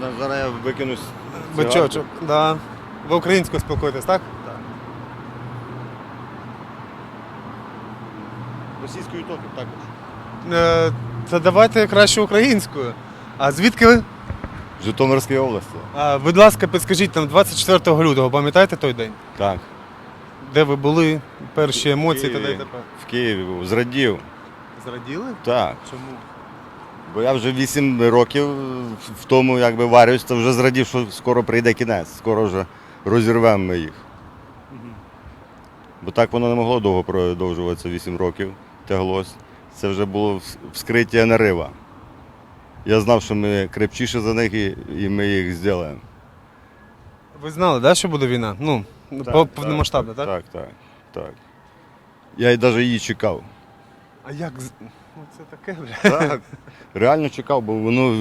можна, зараз я викину с- Бичочок, да. Ви українською спілкуєтесь, так? Так. Російською токи також. Е, Та давайте краще українською. А звідки ви? Житомирської області. А, будь ласка, підскажіть нам 24 лютого, пам'ятаєте той день? Так. Де ви були? Перші емоції тепер? В Києві був. Зрадів. Зраділи? Так. Чому? Бо я вже 8 років в тому якби варюсь, то вже зрадів, що скоро прийде кінець, скоро вже розірвемо ми їх. Бо так воно не могло довго продовжуватися 8 років, тяглось. Це вже було вскриття нарива. Я знав, що ми крепчіше за них і, і ми їх зробимо. Ви знали, да, що буде війна? Ну, по- повномасштабна, так? Так, так, так. Я навіть її чекав. А як? Ну, це таке, бля. Так. Реально чекав, бо воно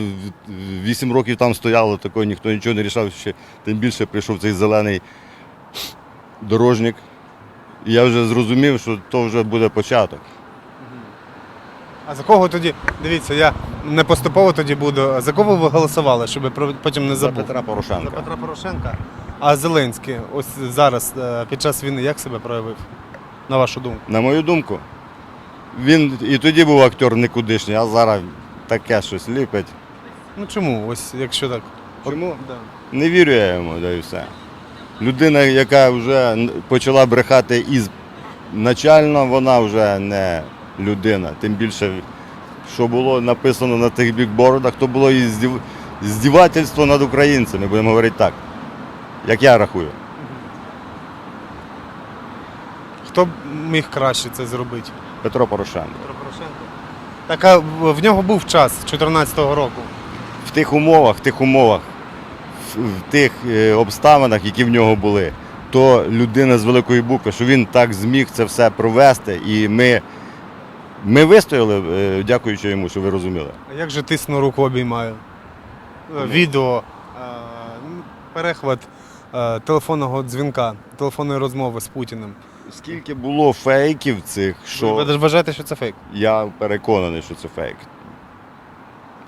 8 років там стояло, такого ніхто нічого не рішав. Ще тим більше прийшов цей зелений дорожник. І я вже зрозумів, що то вже буде початок. А за кого тоді? Дивіться, я не поступово тоді буду. А За кого ви голосували, щоб про- потім не За забув? Петра Порошенка. За Петра Порошенка. А Зеленський, ось зараз, е, під час війни, як себе проявив? На вашу думку? На мою думку, він і тоді був актер никудишній, а зараз таке щось ліпить. Ну чому? Ось якщо так. Чому? Да. Не вірю я йому, да і все. Людина, яка вже почала брехати із начально, вона вже не людина. Тим більше, що було написано на тих бікбордах, то було і здівательство над українцями, будемо говорити так. Як я рахую. Хто б міг краще це зробити? Петро Порошенко. Петро Порошенко. Так а в нього був час 2014 року. В тих умовах, в тих умовах, в, тих е, обставинах, які в нього були, то людина з великої букви, що він так зміг це все провести, і ми, ми вистояли, е, дякуючи йому, що ви розуміли. А як же тисну руку обіймаю? Е, Відео, е, перехват телефонного дзвінка, телефонної розмови з Путіним. Скільки було фейків цих, що Ви вважаєте, що це фейк? я переконаний, що це фейк.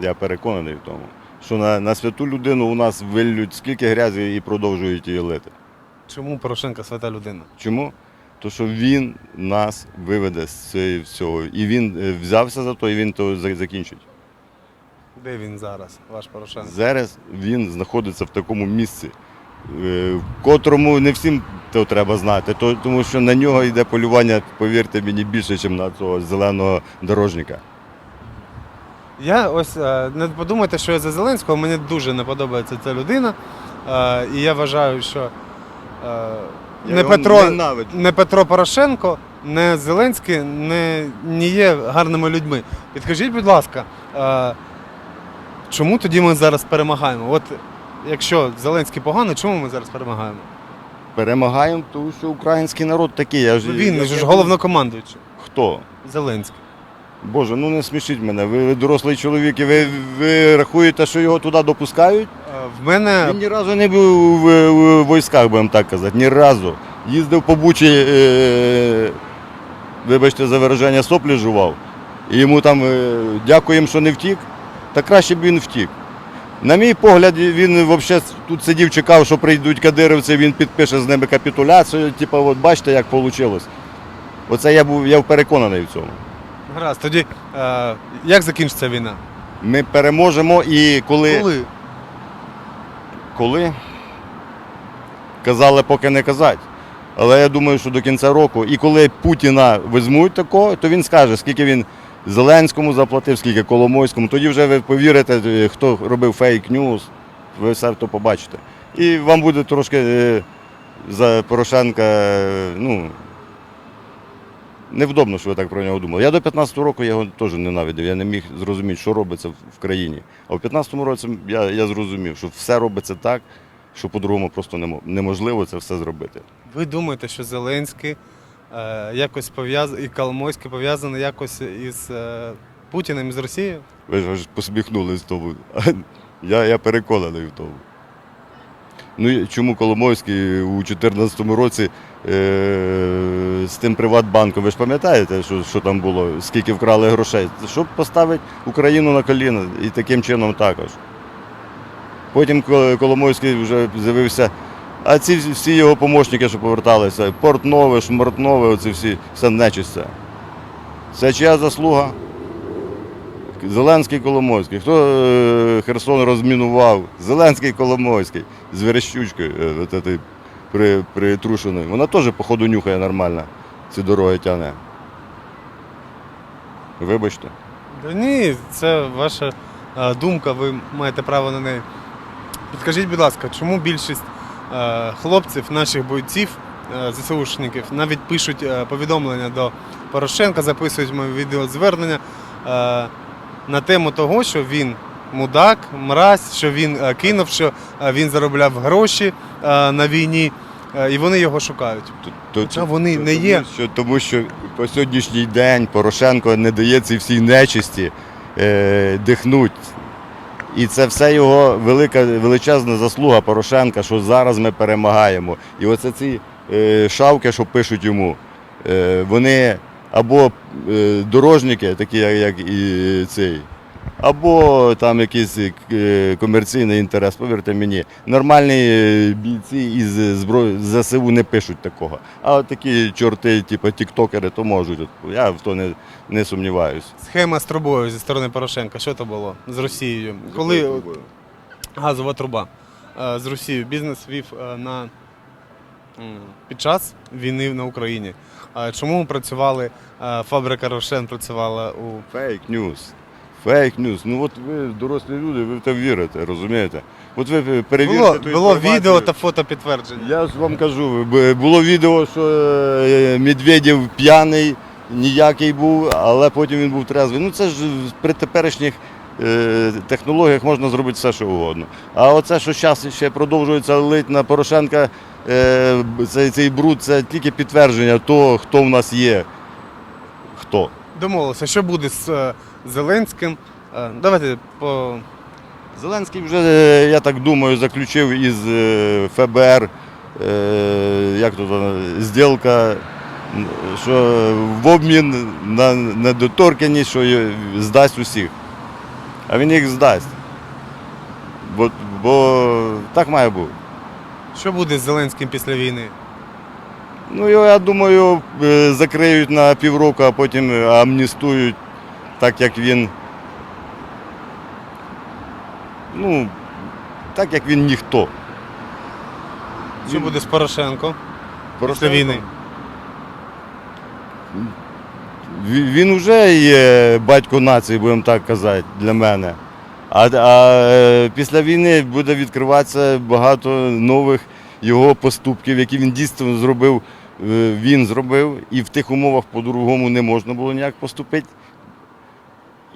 Я переконаний в тому, що на, на святу людину у нас виллють скільки грязі і продовжують її лити. Чому Порошенко свята людина? Чому? То що він нас виведе з цієї всього. І він е, взявся за то, і він то за- закінчить. Де він зараз, ваш Порошенко? Зараз він знаходиться в такому місці, е, в котрому не всім то треба знати, то, тому що на нього йде полювання, повірте мені, більше, ніж на цього зеленого дорожника. Я ось е, не подумайте, що я за Зеленського, мені дуже не подобається ця людина. Е, І я вважаю, що е, Я не, Петро, ненавиджу. не Петро Порошенко, не Зеленський не, не є гарними людьми. Підкажіть, будь ласка, чому тоді ми зараз перемагаємо? От якщо Зеленський поганий, чому ми зараз перемагаємо? Перемагаємо, тому що український народ такий. Я ж, Він я- же я- ж головнокомандуючий. Хто? Зеленський. Боже, ну не смішіть мене. Ви, ви дорослий чоловік, і ви, ви рахуєте, що його туди допускають? Е, В мене Він ні разу не був в, в військах, будемо так казати, ні разу. Їздив по Бучі, е, вибачте за вираження, соплі жував. І йому там е, дякуємо, що не втік. Та краще б він втік. На мій погляд, він взагалі тут сидів, чекав, що прийдуть кадировці, він підпише з ними капітуляцію. Типу, от бачите, як вийшло. Оце я був я переконаний в цьому. гаразд. Тоді е, як закінчиться війна? Ми переможемо і коли. Коли? Коли? Казали, поки не казати. Але я думаю, що до кінця року, і коли Путіна візьмуть такого, то він скаже, скільки він Зеленському заплатив, скільки Коломойському. Тоді вже ви повірите, е, хто робив фейк-ньюс, ви все то побачите. І вам буде трошки е, за Порошенка, е, ну, невдобно, що ви так про нього думали. Я до 15-го року його теж ненавидів. Я не міг зрозуміти, що робиться в- країні. А в 15-му році я, я зрозумів, що все робиться так, що по-другому просто неможливо це все зробити. Ви думаєте, що Зеленський якось пов'язаний і Коломойський пов'язаний якось із е, Путіним з Росією? Ви ж аж посміхнулись тому. Я, я переконаний в тому. Ну чому Коломойський у 2014 році е, з тим Приватбанком, ви ж пам'ятаєте, що, що там було, скільки вкрали грошей? Щоб поставити Україну на коліна і таким чином також. Потім Коломойський вже з'явився. А ці всі його помічники, що поверталися, Портнове, Шмартнове, оці всі, все нечисть це. Чия заслуга? Зеленський Коломойський. Хто е, Херсон розмінував? Зеленський Коломойський з Верещучкою е, при, притрушеною. Вона теж, походу, нюхає нормально. Ці дороги тягне. Вибачте. Да ні, це ваша е, думка, ви маєте право на неї. Підкажіть, будь ласка, чому більшість хлопців, наших бойців, е, ЗСУшників, навіть пишуть е, повідомлення до Порошенка, записують мої відеозвернення е, на тему того, що він мудак, мразь, що він е, кинув, що е, він заробляв гроші е, на війні, е, і вони його шукають. То- Хоча вони то- не тому є. Що, тому що по сьогоднішній день Порошенко не дає цій всій нечисті е, дихнуть. І це все його велика, величезна заслуга Порошенка, що зараз ми перемагаємо. І оце ці е, шавки, що пишуть йому, е, вони або е, дорожники, такі як, і цей, або там якийсь е, комерційний інтерес, повірте мені. Нормальні е, бійці із зброї ЗСУ не пишуть такого. А от такі чорти, типу тіктокери, то можуть. Я в то не, не сумніваюся. Схема з трубою зі сторони Порошенка. Що то було з Росією? Коли газова труба е, з Росією бізнес вів на під час війни на Україні. Чому працювали фабрика Рошен працювала у Фейк ньюс. Фейк ньюс. Ну от ви дорослі люди, ви в це вірите, розумієте? От ви перевірте було, ту було інформацію. відео та фото підтвердження. Я ж вам кажу, було відео, що е, Медведєв п'яний, ніякий був, але потім він був трезвий. Ну це ж при теперішніх е, технологіях можна зробити все, що угодно. А оце, що зараз ще продовжується лить на Порошенка, е, цей, цей бруд, це тільки підтвердження того, хто в нас є. Хто? Домовилися, що буде з е, Зеленським. Е, Давайте по Зеленський вже, е, я так думаю, заключив із е, ФБР, як тут зділка, що в обмін на недоторканність, що здасть усіх. А він їх здасть. Бо, бо так має бути. що буде з Зеленським після війни? Ну, його, я думаю, закриють на півроку, а потім амністують, так як він. Ну, так як він ніхто. Що буде з Порошенком після Порошенко, війни? Ві- Він вже є батько нації, будемо так казати, для мене. А, а е, після війни буде відкриватися багато нових його поступків, які він дійсно зробив, е, він зробив, і в тих умовах по-другому не можна було ніяк поступити.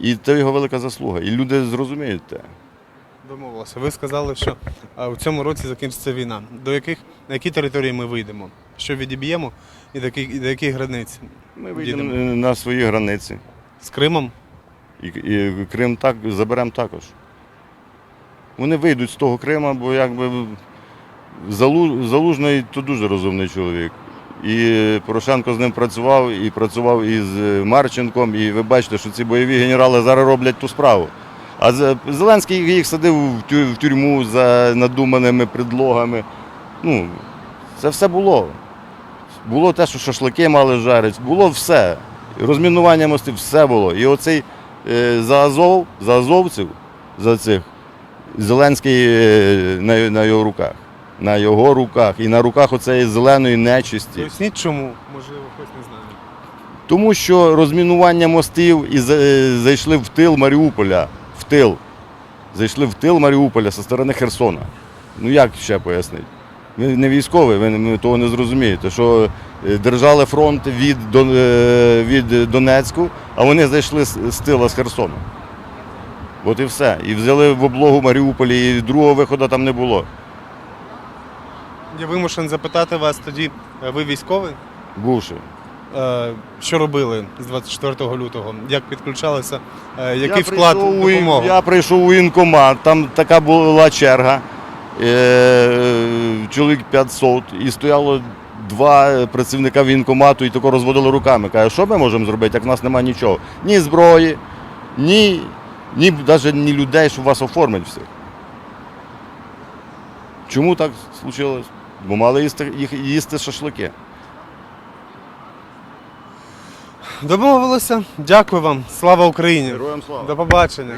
І це його велика заслуга. І люди зрозуміють те. Домовилися. Ви сказали, що а, у цьому році закінчиться війна. До яких на які території ми вийдемо? Що відіб'ємо і до яких, і до яких границь? Ми вийдемо е, на свої границі. З Кримом? І, і Крим так заберемо також. Вони вийдуть з того Крима, бо якби Залу- Залужний то дуже розумний чоловік. І Порошенко з ним працював, і працював із Марченком. І ви бачите, що ці бойові генерали зараз роблять ту справу. А Зеленський їх садив в тюрму за надуманими предлогами. Ну, це все було. Було те, що шашлики мали жарити, було все. Розмінування мостів, все було. І оцей е, за Азов, за азовців, за цих, Зеленський е, на його руках. На його руках. І на руках оцеї зеленої нечисті. Поясніть чому? Можливо, хтось не знає. Тому що розмінування мостів і е, зайшли в тил Маріуполя. В тил. Зайшли в тил Маріуполя зі сторони Херсона. Ну як ще пояснити? Ви не військовий, ви, того не зрозумієте, що е, держали фронт від, е, від Донецьку, а вони зайшли з, з тила з Херсона. От і все. І взяли в облогу Маріуполі, і другого виходу там не було. Я вимушений запитати вас тоді, е, ви військовий? Бувши. Е, Що робили з 24 лютого? Як підключалися? Е, Який Я вклад прийшов у- допомогу? Я прийшов у інкомат, там така була черга, е, чоловік 500, і стояло два працівника воєнкомату і тако розводили руками. Каже, що ми можемо зробити, як в нас немає нічого. Ні зброї, ні, ні навіть ні людей, щоб вас оформити всіх. Чому так случилось? Бо мали їсти, їх- їсти шашлики. Домовилися. Дякую вам. Слава Україні. Героям слава! До побачення.